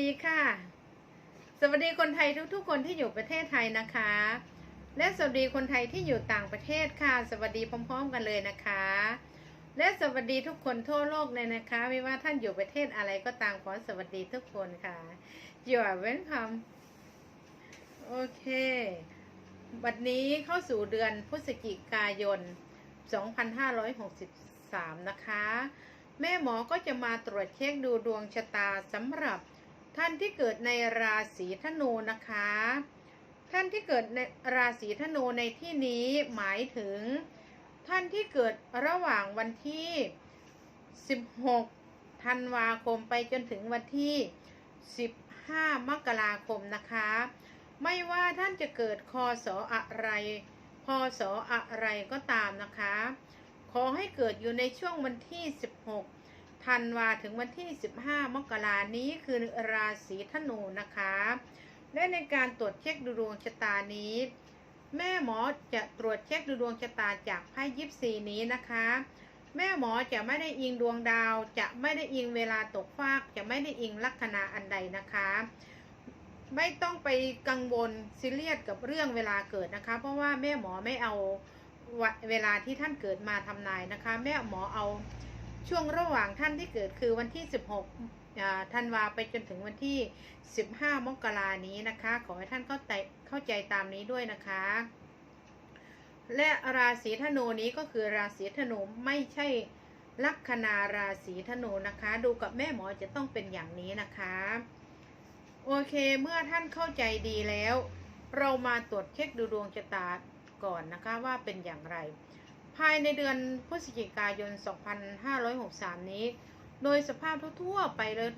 ดีค่ะ สวัสดีคนไทยทุกๆ คนที่อยู่ประเทศไทยนะคะ และสวัสดีคนไทยที่อยู่ต่างประเทศค่ะ สวัสดีพร้อม ๆ กันเลยนะคะ และสวัสดีทุกคนทั่วโลกเลยนะคะ ไม่ว่าท่านอยู่ประเทศอะไรก็ตามขอสวัสดีทุกคนค่ะ You are welcome โอเค วันนี้เข้าสู่เดือนพฤศจิกายน 2563 นะคะ แม่หมอก็จะมาตรวจเช็คดูดวงชะตาสำหรับ ท่านที่เกิดในราศีธนูนะคะ ท่านที่เกิดในราศีธนูในที่นี้หมายถึง ท่านที่เกิดระหว่างวันที่ 16 ธันวาคมไปจนถึงวันที่ 15 มกราคมนะคะ ไม่ว่าท่านจะเกิดคอสออะไร พศอะไรก็ตามนะคะ ขอให้เกิดอยู่ในช่วงวันที่ 16 ธันวาถึงวันที่ 15 มกรานี้คือราศีธนูนะคะ และในการตรวจเช็คดูดวงชะตานี้ แม่หมอจะตรวจเช็คดูดวงชะตาจากไพ่ยิปซีนี้นะคะ แม่หมอจะไม่ได้อิงดวงดาว จะไม่ได้อิงเวลาตกฟาก จะไม่ได้อิงลัคนาอันใดนะคะ ไม่ต้องไปกังวลซีเรียสกับเรื่องเวลาเกิดนะคะ เพราะว่าแม่หมอไม่เอาเวลาที่ท่านเกิดมาทำนายนะคะ แม่หมอเอา ช่วงระหว่างท่านที่เกิดคือวันที่ 16ธันวาไปจนถึงวันที่ 15 มกรานี้นะคะ ขอให้ท่านเข้าใจเข้าใจตามนี้ด้วยนะคะ และราศีธนูนี้ก็คือราศีธนูไม่ใช่ลัคนาราศีธนูนะคะ ดูกับแม่หมอจะต้องเป็นอย่างนี้นะคะ โอเคเมื่อท่านเข้าใจดีแล้ว เรามาตรวจเช็คดูดวงชะตาก่อนนะคะว่าเป็นอย่างไร ภายในเดือนพฤศจิกายน 2563 นี้ โดยสภาพทั่วๆไปเลย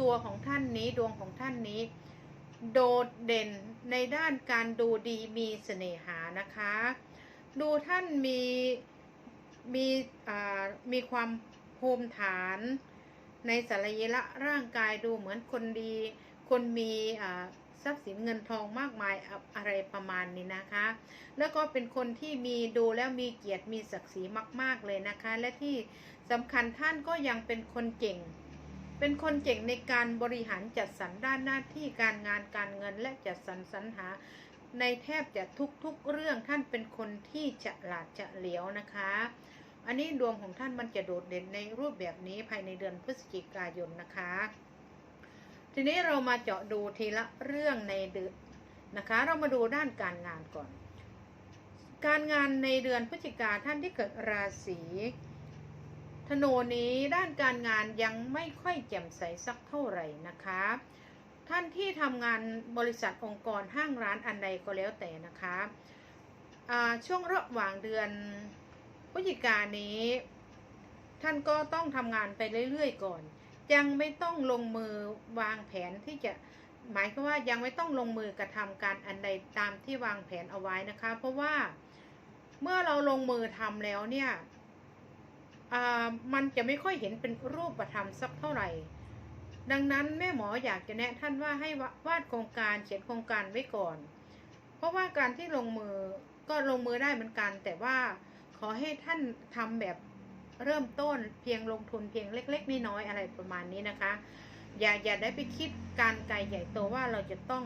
ตัวของท่านนี้ดวงของท่านนี้ โดดเด่นในด้านการดูดีมีเสน่หานะคะ ดูท่านมีมีมีความภูมิฐาน ในสารยละร่างกายดูเหมือนคนดี คนมี ทรัพย์สินเงินทองมากมายอะไรประมาณนี้นะคะ แล้วก็เป็นคนที่มีดูแล้วมีเกียรติมีศักดิ์ศรีมาก ๆเลยนะคะ และที่สำคัญท่านก็ยังเป็นคนเก่ง เป็นคนเก่งในการบริหารจัดสรรด้านหน้าที่การงานการเงินและจัดสรรสรรหาในแทบจะทุกๆเรื่องท่านเป็นคนที่ฉลาดเฉลียวนะคะ อันนี้ดวงของท่านมันจะโดดเด่นในรูปแบบนี้ภายในเดือนพฤศจิกายนนะคะ ทีนี้เรามาเจาะดูทีละเรื่องในเดือนนะคะ เรามาดูด้านการงานก่อน การงานในเดือนพฤศจิกาท่านที่เกิดราศีธนูนี้ด้านการงานยังไม่ค่อยแจ่มใสสักเท่าไหร่นะคะ ท่านที่ทำงานบริษัทองค์กรห้างร้านอันใดก็แล้วแต่นะคะช่วงระหว่างเดือนพฤศจิกานี้ ท่านก็ต้องทำงานไปเรื่อยๆก่อน ยังไม่ต้องลงมือวางแผนที่จะหมายความว่ายังไม่ต้องลงมือกระทำการอันใดตามที่วางแผนเอาไว้นะคะ เพราะว่าเมื่อเราลงมือทำแล้วเนี่ยอ่ามันจะไม่ค่อยเห็นเป็นรูปธรรมสักเท่าไหร่ ดังนั้นแม่หมออยากจะแนะท่านว่าให้ววาดโครงการเขียนโครงการไว้ก่อน เพราะว่าการที่ลงมือก็ลงมือได้เหมือนกัน แต่ว่าขอให้ท่านทำแบบ เริ่มต้นเพียงลงทุนเพียงเล็ก ๆน้อยๆอะไรประมาณนี้นะคะ อย่าอย่าได้ไปคิดการไกลใหญ่โตว่าเราจะต้อง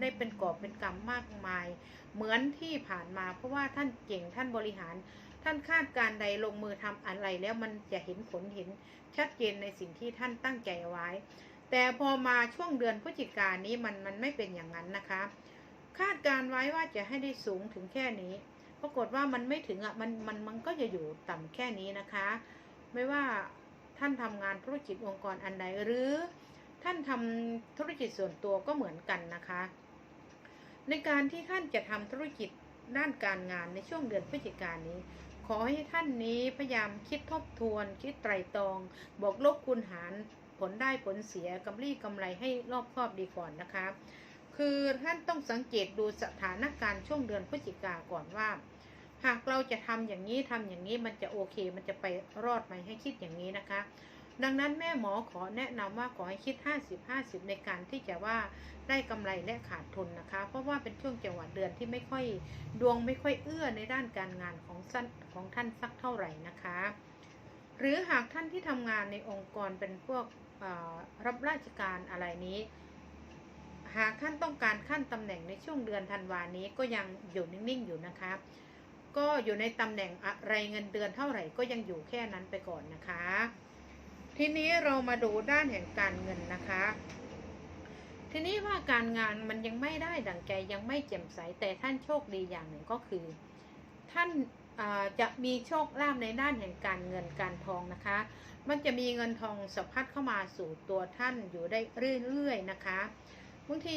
ได้เป็นกอบเป็นกำมากมาย เหมือนที่ผ่านมา เพราะว่าท่านเก่งท่านบริหาร ท่านคาดการใดลงมือทำอะไรแล้วมันจะเห็นผลเห็นชัดเจนในสิ่งที่ท่านตั้งใจไว้ แต่พอมาช่วงเดือนพฤศจิกายนนี้มันมันไม่เป็นอย่างนั้นนะคะ คาดการไว้ว่าจะให้ได้สูงถึงแค่นี้ ปรากฏว่ามันไม่ถึงอะมันมันมันก็จะอยู่ต่ำแค่นี้นะคะ ไม่ว่าท่านทำงานธุรกิจองค์กรอันใดหรือท่านทำธุรกิจส่วนตัวก็เหมือนกันนะคะ ในการที่ท่านจะทำธุรกิจด้านการงานในช่วงเดือนพฤศจิกายนนี้ ขอให้ท่านนี้พยายามคิดทบทวน คิดไตรตรอง บอกลบคูณหารผลได้ผลเสียกำไรกำไรให้รอบครอบดีก่อนนะคะ คือท่านต้องสังเกตดูสถานการณ์ช่วงเดือนพฤศจิกาก่อนว่า หากเราจะทำอย่างนี้ทำอย่างนี้มันจะโอเค มันจะไปรอดไหมให้คิดอย่างนี้นะคะ ดังนั้นแม่หมอขอแนะนำว่าขอให้คิด 50-50 ในการที่จะว่าได้กำไรและขาดทุนนะคะ เพราะว่าเป็นช่วงจังหวะเดือนที่ไม่ค่อยดวงไม่ค่อยเอื้อในด้านการงานของสั้นของท่านสักเท่าไหร่นะคะ หรือหากท่านที่ทำงานในองค์กรเป็นพวกรับราชการอะไรนี้ หากท่านต้องการขั้นตำแหน่งในช่วงเดือนธันวานี้ก็ยังอยู่นิ่งๆอยู่นะคะ ก็อยู่ในตำแหน่งอะไรเงินเดือนเท่าไหร่ก็ยังอยู่แค่นั้นไปก่อนนะคะ ทีนี้เรามาดูด้านแห่งการเงินนะคะ ทีนี้ว่าการงานมันยังไม่ได้ดังใจยังไม่แจ่มใสแต่ท่านโชคดีอย่างหนึ่งก็คือ ท่านาจะมีโชคลาภในด้านแห่งการเงินการทองนะคะ มันจะมีเงินทองสะพัดเข้ามาสู่ตัวท่านอยู่ได้เรื่อยๆนะคะ บางที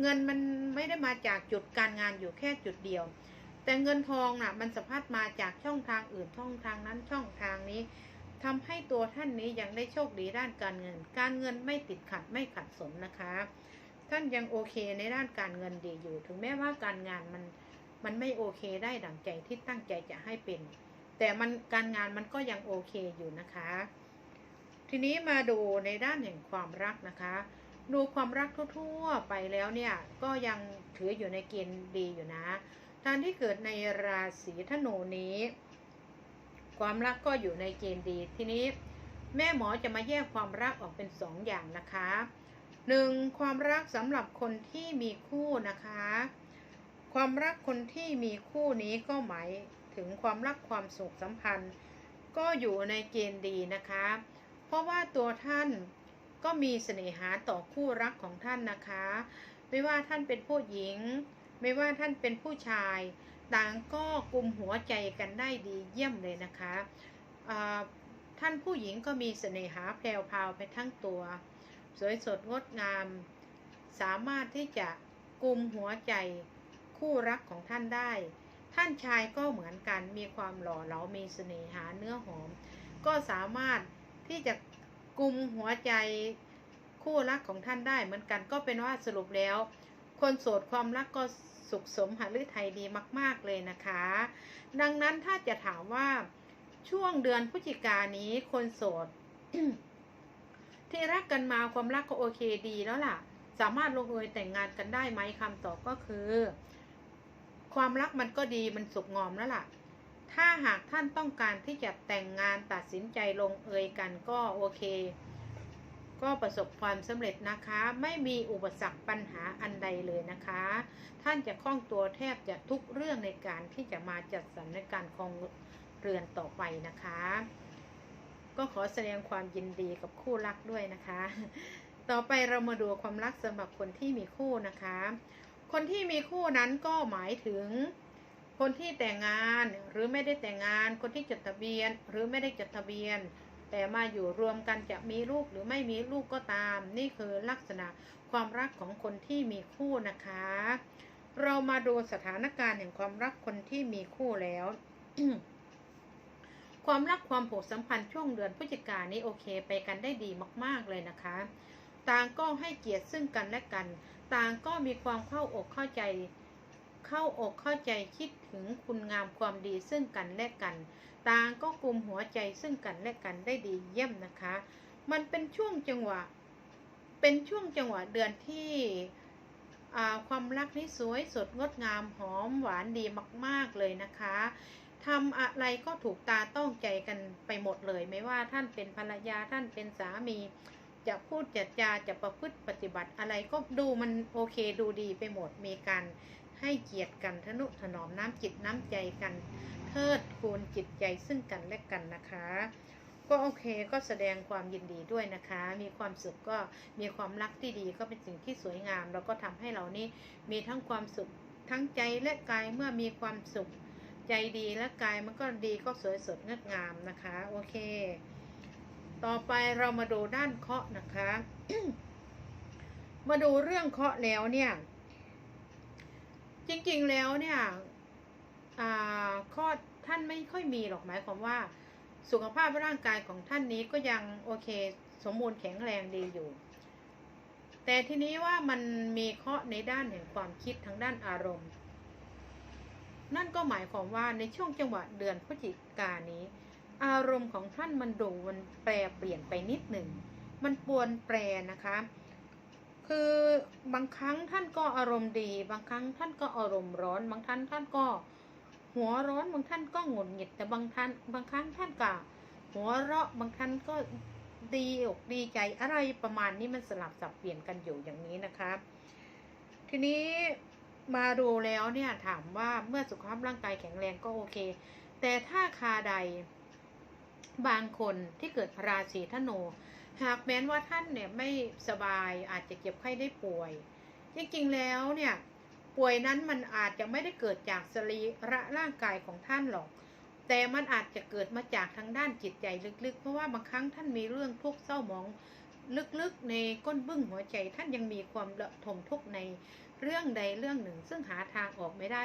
เงินมันไม่ได้มาจากจุดการงานอยู่แค่จุดเดียว แต่เงินทองน่ะ มันสะพัดมาจากช่องทางอื่นช่องทางนั้นช่องทางนี้ทำให้ตัวท่านนี้ยังได้โชคดีด้านการเงิน การเงินไม่ติดขัดไม่ขัดสนนะคะ ท่านยังโอเคในด้านการเงินดีอยู่ ถึงแม้ว่าการงานมันมันไม่โอเคได้ดั่งใจที่ตั้งใจจะให้เป็น แต่มันการงานมันก็ยังโอเคอยู่นะคะ ทีนี้มาดูในด้านแห่งความรักนะคะ ดูความรักทั่วๆไปแล้วเนี่ยก็ยังถืออยู่ในเกณฑ์ดีอยู่นะท่านที่เกิดในราศีธนูนี้ ความรักก็อยู่ในเกณฑ์ดีทีนี้ แม่หมอจะมาแยกความรักออกเป็นสองอย่างนะคะหนึ่งความรักสำหรับคนที่มีคู่นะคะ ความรักคนที่มีคู่นี้ก็หมายถึงความรักความสุขสัมพันธ์ ก็อยู่ในเกณฑ์ดีนะคะ เพราะว่าตัวท่าน ก็มีเสน่หาต่อคู่รักของท่านนะคะ ไม่ว่าท่านเป็นผู้หญิง ไม่ว่าท่านเป็นผู้ชาย ต่างก็กลุ่มหัวใจกันได้ดีเยี่ยมเลยนะคะท่านผู้หญิงก็มีเสน่หาแพรวพาวไปทั้งตัว สวยสดงดงาม สามารถที่จะกลุ่มหัวใจคู่รักของท่านได้ ท่านชายก็เหมือนกันมีความหล่อเหลามีเสน่หาเนื้อหอม ก็สามารถที่จะ กลุ่มหัวใจคู่รักของท่านได้เหมือนกันก็เป็นว่าสรุปแล้ว คนโสดความรักก็สุขสมหฤทัยดีมาก ๆ เลยนะคะ ดังนั้นถ้าจะถามว่าช่วงเดือนพฤศจิกายนนี้คนโสด ที่รักกันมาความรักก็โอเคดีแล้วล่ะ สามารถลงเอยแต่งงานกันได้ไหมคำตอบก็คือ ความรักมันก็ดีมันสุขงอมแล้วล่ะ ถ้าหากท่านต้องการที่จะแต่งงานตัดสินใจลงเอยกันก็โอเค ก็ประสบความสำเร็จนะคะ ไม่มีอุปสรรคปัญหาอันใดเลยนะคะ ท่านจะคล่องตัวแทบจะทุกเรื่องในการที่จะมาจัดสรรในการครองเรือนต่อไปนะคะ ก็ขอแสดงความยินดีกับคู่รักด้วยนะคะ ต่อไปเรามาดูความรักสำหรับคนที่มีคู่นะคะ คนที่มีคู่นั้นก็หมายถึง คนที่แต่งงานหรือไม่ได้แต่งงาน คนที่จดทะเบียน หรือไม่ได้จดทะเบียน แต่มาอยู่รวมกันจะมีลูกหรือไม่มีลูกก็ตาม นี่คือลักษณะความรักของคนที่มีคู่นะคะ เรามาดูสถานการณ์แห่งความรักคนที่มีคู่แล้วความรักความผูกสัมพันธ์ช่วงเดือนพฤศจิกายนนี้โอเค ไปกันได้ดีมาก ๆเลยนะคะ ต่างก็ให้เกียรติซึ่งกันและกัน ต่างก็มีความเข้าอกเข้าใจ เข้าอกเข้าใจคิดถึงคุณงามความดีซึ่งกันและกัน ต่างก็กลุ่มหัวใจซึ่งกันและกันได้ดีเยี่ยมนะคะ มันเป็นช่วงจังหวะ เป็นช่วงจังหวะเดือนที่ความรักนี้สวยสดงดงามหอมหวานดีมาก ๆเลยนะคะทำอะไรก็ถูกตาต้องใจกันไปหมดเลย ไม่ว่าท่านเป็นภรรยาท่านเป็นสามี จะพูดจะจาจะประพฤติปฏิบัติอะไรก็ดูมันโอเคดูดีไปหมดมีการ ให้เกียรติกันทนุถนอมน้ำจิตน้ำใจกันเทิดทูนจิตใจซึ่งกันและกันนะคะ ก็โอเคก็แสดงความยินดีด้วยนะคะ มีความสุขก็มีความรักที่ดีก็เป็นสิ่งที่สวยงาม แล้วก็ทำให้เรานี่มีทั้งความสุขทั้งใจและกายเมื่อมีความสุขใจดีและกายมันก็ดีก็สวยสดงดงามนะคะโอเค ต่อไปเรามาดูด้านเคราะห์นะคะ มาดูเรื่องเคราะห์แล้วเนี่ย จริงๆแล้วเนี่ยข้อท่านไม่ค่อยมีหรอกหมายความว่า สุขภาพร่างกายของท่านนี้ก็ยังโอเค สมบูรณ์แข็งแรงดีอยู่ แต่ทีนี้ว่ามันมีเคราะห์ในด้านแห่งความคิดทางด้านอารมณ์ นั่นก็หมายความว่าในช่วงจังหวะเดือนพฤศจิกายนนี้ อารมณ์ของท่านมันดูมันแปรเปลี่ยนไปนิดหนึ่ง มันปวนแปรนะคะ คือบางครั้งท่านก็อารมณ์ดี บางครั้งท่านก็อารมณ์ร้อน บางท่านท่านก็หัวร้อนบางท่านก็หงุดหงิดแต่บางท่านบางครั้งท่านก็หัวเราะบางท่านก็ดีอกดีใจอะไรประมาณนี้มันสลับสับเปลี่ยนกันอยู่อย่างนี้นะคะ ทีนี้มาดูแล้วเนี่ยถามว่าเมื่อสุขภาพร่างกายแข็งแรงก็โอเค แต่ถ้าคาใดบางคนที่เกิดราศีธนู หากแม้นว่าท่านเนี่ยไม่สบายอาจจะเจ็บไข้ได้ป่วย จริงๆแล้วเนี่ยป่วยนั้นมันอาจจะไม่ได้เกิดจากสรีระร่างกายของท่านหรอก แต่มันอาจจะเกิดมาจากทางด้านจิตใจลึกๆ เพราะว่าบางครั้งท่านมีเรื่องทุกข์เศร้าหมองลึกๆในก้นบึ้งหัวใจท่านยังมีความระทมทุกข์ในเรื่องใดเรื่องหนึ่ง ซึ่งหาทางออกไม่ได้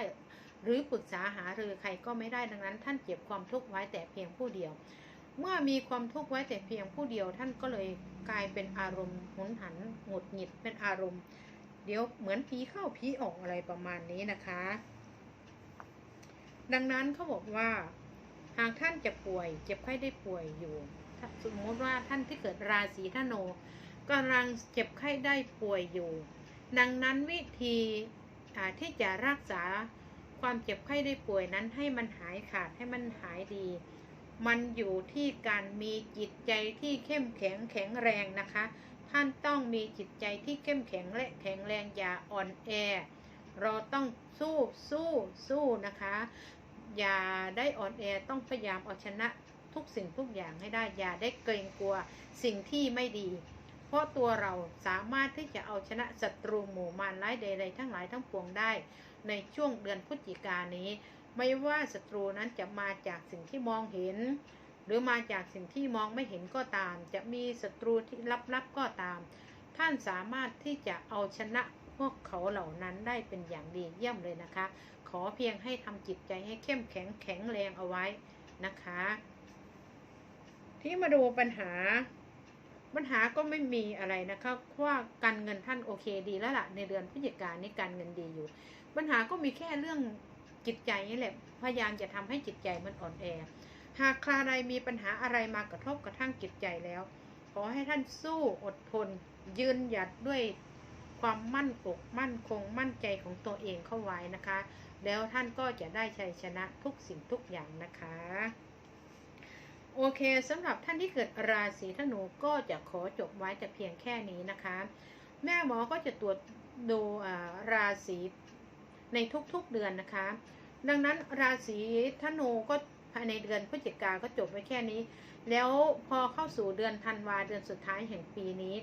หรือปรึกษาหารือใครก็ไม่ได้ดังนั้น ท่านเก็บความทุกข์ไว้แต่เพียงผู้เดียว เมื่อมีความทุกข์ไว้แต่เพียงผู้เดียวท่านก็เลยกลายเป็นอารมณ์หุนหันหงุดหงิดเป็นอารมณ์ เดี๋ยวเหมือนผีเข้าผีออกอะไรประมาณนี้นะคะ ดังนั้นเขาบอกว่า หากท่านจะป่วย เจ็บไข้ได้ป่วยอยู่ถ้าสมมติว่าท่านที่เกิดราศีธนูกำลังเจ็บไข้ได้ป่วยอยู่ ดังนั้นวิธีที่จะรักษาความเจ็บไข้ได้ป่วยนั้นให้มันหายขาดให้มันหายดี มันอยู่ที่การมีจิตใจที่เข้มแข็งแข็งแรงนะคะ ท่านต้องมีจิตใจที่เข้มแข็งและแข็งแรงอย่าอ่อนแอ เราต้องสู้สู้สู้นะคะ อย่าได้อ่อนแอต้องพยายามเอาชนะทุกสิ่งทุกอย่างให้ได้ อย่าได้เกรงกลัวสิ่งที่ไม่ดี เพราะตัวเราสามารถที่จะเอาชนะศัตรูหมู่มารร้ายใดๆทั้งหลายทั้งปวงได้ ในช่วงเดือนพฤศจิกายนนี้ ไม่ว่าศัตรูนั้นจะมาจากสิ่งที่มองเห็น หรือมาจากสิ่งที่มองไม่เห็นก็ตาม จะมีศัตรูที่ลับๆก็ตาม ท่านสามารถที่จะเอาชนะพวกเขาเหล่านั้นได้เป็นอย่างดีเยี่ยมเลยนะคะ ขอเพียงให้ทำจิตใจให้เข้มแข็งแข็งแรงเอาไว้นะคะ ที่มาดูปัญหา ปัญหาก็ไม่มีอะไรนะคะว่าการเงินท่านโอเคดีแล้วล่ะในเดือนพฤศจิกายนนี้การเงินดีอยู่ ปัญหาก็มีแค่เรื่อง จิตใจนี่แหละ พยายามจะทำให้จิตใจมันอ่อนแอ หากใครใดมีปัญหาอะไรมากระทบกระทั่งจิตใจแล้ว ขอให้ท่านสู้อดทน ยืนหยัดด้วยความมั่นอกมั่นคงมั่นใจของตัวเองเข้าไว้นะคะ แล้วท่านก็จะได้ชัยชนะทุกสิ่งทุกอย่างนะคะโอเคสำหรับท่านที่เกิดราศีธนูก็จะขอจบไว้แต่เพียงแค่นี้นะคะ แม่หมอก็จะตรวจดูอ่าราศี ในทุกๆเดือนนะคะ ดังนั้นราศีธนูก็ภายในเดือนพฤศจิกาก็จบไว้แค่นี้ แล้วพอเข้าสู่เดือนธันวาเดือนสุดท้ายแห่งปีนี้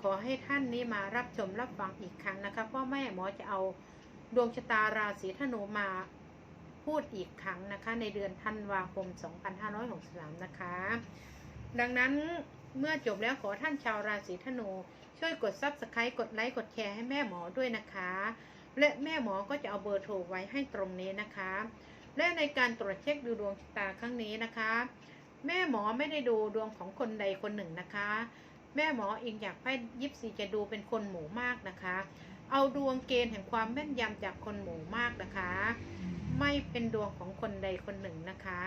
ขอให้ท่านนี้มารับชมรับฟังอีกครั้งนะคะเพราะแม่หมอจะเอาดวงชะตาราศีธนูมาพูดอีกครั้งนะคะ ในเดือนธันวาคม 2563 นะคะ ดังนั้นเมื่อจบแล้วขอท่านชาวราศีธนู ช่วยกด Subscribe กดไลค์กดแชร์ให้แม่หมอด้วยนะคะ และแม่หมอก็จะเอาเบอร์โทรไว้ให้ตรงนี้นะคะ และในการตรวจเช็คดูดวงชะตาครั้งนี้นะคะ แม่หมอไม่ได้ดูดวงของคนใดคนหนึ่งนะคะ แม่หมอเองอยากให้ยิปซีจะดูเป็นคนหมู่มากนะคะ เอาดวงเกณฑ์แห่งความแม่นยำจากคนหมู่มากนะคะ ไม่เป็นดวงของคนใดคนหนึ่งนะคะ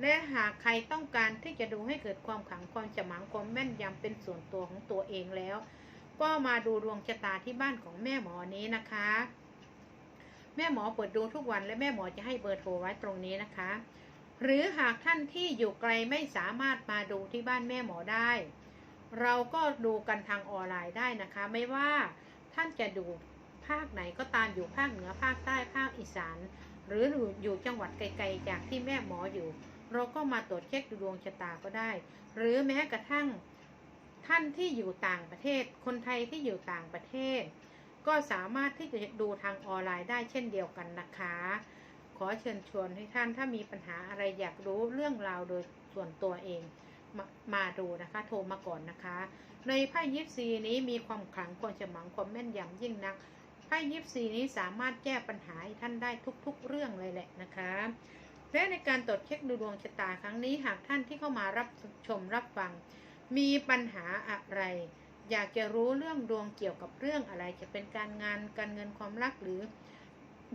และหากใครต้องการที่จะดูให้เกิดความขังความฉมังความแม่นยำเป็นส่วนตัวของตัวเองแล้ว ก็มาดูดวงชะตาที่บ้านของแม่หมอนี้นะคะ แม่หมอเปิดดูทุกวันและแม่หมอจะให้เบอร์โทรไว้ตรงนี้นะคะ หรือหากท่านที่อยู่ไกลไม่สามารถมาดูที่บ้านแม่หมอได้ เราก็ดูกันทางออนไลน์ได้นะคะ ไม่ว่าท่านจะดูภาคไหนก็ตามอยู่ภาคเหนือภาคใต้ภาคอีสาน หรืออยู่จังหวัดไกลๆจากที่แม่หมออยู่ เราก็มาตรวจเช็คดูดวงชะตาก็ได้ หรือแม้กระทั่ง ท่านที่อยู่ต่างประเทศ คนไทยที่อยู่ต่างประเทศ ก็สามารถที่จะดูทางออนไลน์ได้เช่นเดียวกันนะคะ ขอเชิญชวนให้ท่านถ้ามีปัญหาอะไรอยากรู้เรื่องราวโดยส่วนตัวเองมามาดูนะคะ โทรมาก่อนนะคะ ในไพ่ยิปซีนี้มีความขลังความฉมังความแม่นยำยิ่งนักไพ่ยิปซีนี้สามารถแก้ปัญหาให้ท่านได้ทุกๆ เรื่องเลยแหละนะคะและในการตรวจเช็คดูดวงชะตาครั้งนี้หากท่านที่เข้ามารับชมรับฟัง มีปัญหาอะไร อยากจะรู้เรื่องดวงเกี่ยวกับเรื่องอะไร จะเป็นการงานการเงินความรักหรือ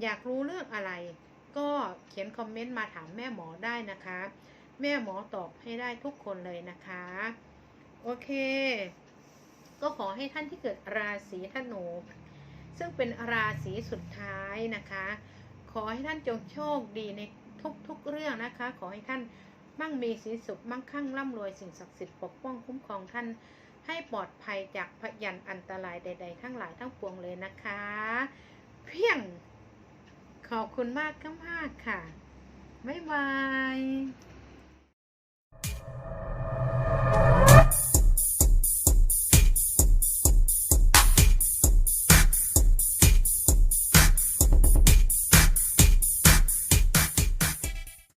อยากรู้เรื่องอะไร ก็เขียนคอมเมนต์มาถามแม่หมอได้นะคะ แม่หมอตอบให้ได้ทุกคนเลยนะคะ โอเค ก็ขอให้ท่านที่เกิดราศีธนูซึ่งเป็นราศีสุดท้ายนะคะ ขอให้ท่านจงโชคดีในทุกๆเรื่องนะคะ ขอให้ท่าน มั่งมีสีสุขมั่งคั่งร่ำรวยสิ่งศักดิ์สิทธิ์ปกป้องคุ้มครองท่าน ให้ปลอดภัยจากพยันอันตรายใด ๆ ทั้งหลายทั้งปวงเลยนะคะ เพียงขอบคุณมากก็มากค่ะ บ๊ายบาย